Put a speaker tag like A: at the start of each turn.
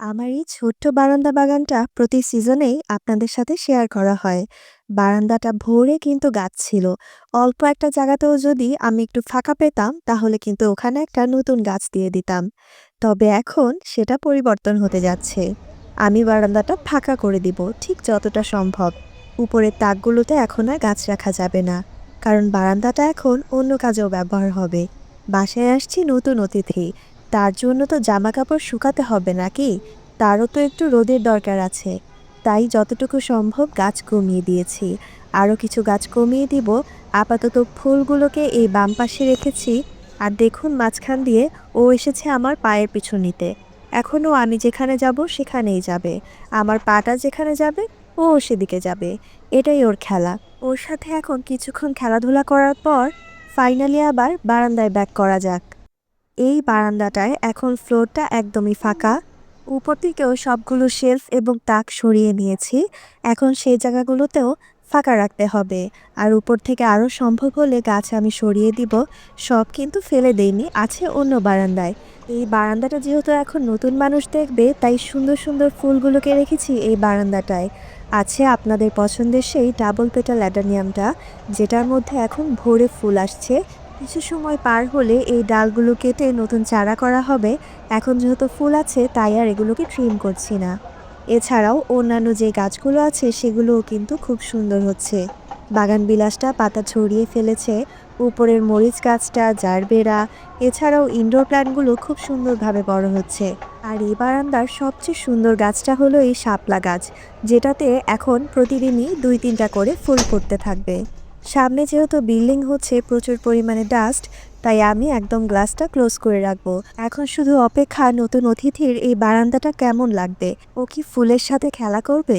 A: আমার এই ছোট্ট বারান্দা বাগানটা প্রতি সিজনেই আপনাদের সাথে শেয়ার করা হয়। বারান্দাটা ভরে কিন্তু গাছ ছিল। অল্প একটা জায়গাতেও যদি আমি একটু ফাঁকা পেতাম, তাহলে কিন্তু ওখানে একটা নতুন গাছ দিয়ে দিতাম। তবে এখন সেটা পরিবর্তন হতে যাচ্ছে। আমি বারান্দাটা ফাঁকা করে দিব, ঠিক যতটা সম্ভব। উপরের তাকগুলোতে এখন আর গাছ রাখা যাবে না। কারণ বারান্দাটা এখন অন্য কাজেও ব্যবহার হবে। বাসায় আসছি নতুন অতিথি। তার জন্য তো জামা কাপড় শুকাতে হবে নাকি? তারও তো একটু রোদের দরকার আছে। তাই যতটুকু সম্ভব গাছ কমিয়ে দিয়েছি। আরও কিছু গাছ কমিয়ে দিব। আপাতত ফুলগুলোকে এই বাম পাশে রেখেছি। আর দেখুন মাঝখান দিয়ে ও এসেছে আমার পায়ের পিছু নিতে এখনও আমি যেখানে যাব সেখানেই যাবে। আমার পাটা যেখানে যাবে, ও সেদিকে যাবে। এটাই ওর খেলা। ওর সাথে এখন কিছুক্ষণ খেলাধুলা করার পর ফাইনালি আবার বারান্দায় ব্যাক করা যাক। এই বারান্দাটায় এখন ফ্লোরটা একদমই ফাঁকা। উপর থেকেও সবগুলো শেলফ এবং তাক সরিয়ে নিয়েছি। এখন সেই জায়গাগুলোতেও ফাঁকা রাখতে হবে। আর উপর থেকে আরও সম্ভব হলে গাছ আমি সরিয়ে দিব। সব কিন্তু ফেলে দেইনি, আছে অন্য বারান্দায়। এই বারান্দাটা যেহেতু এখন নতুন মানুষ দেখবে, তাই সুন্দর সুন্দর ফুলগুলোকে রেখেছি এই বারান্দাটায়। আছে আপনাদের পছন্দের সেই ডাবল পেটাল অ্যাডানিয়ামটা, যেটার মধ্যে এখন ভোরে ফুল আসছে। কিছু সময় পার হলে এই ডালগুলো কেটে নতুন চারা করা হবে। এখন যেহেতু ফুল আছে, তাই আর এগুলোকে ট্রিম করছি না। এছাড়াও অন্যান্য যে গাছগুলো আছে, সেগুলোও কিন্তু খুব সুন্দর হচ্ছে। বাগান বিলাসটা পাতা ছড়িয়ে ফেলেছে। উপরের মরিচ গাছটা, জারবেরা, এছাড়াও ইনডোর প্ল্যান্টগুলো খুব সুন্দরভাবে বড় হচ্ছে। আর এই বারান্দার সবচেয়ে সুন্দর গাছটা হলো এই শাপলা গাছ, যেটাতে এখন প্রতিদিনই দুই তিনটা করে ফুল ফুটতে থাকবে। সামনে যেহেতু বিল্ডিং হচ্ছে, প্রচুর পরিমাণে ডাস্ট তাই আমি একদম গ্লাসটা ক্লোজ করে রাখব। এখন শুধু অপেক্ষা নতুন অতিথির এই বারান্দাটা কেমন লাগবে? ও কি ফুলের সাথে খেলা করবে?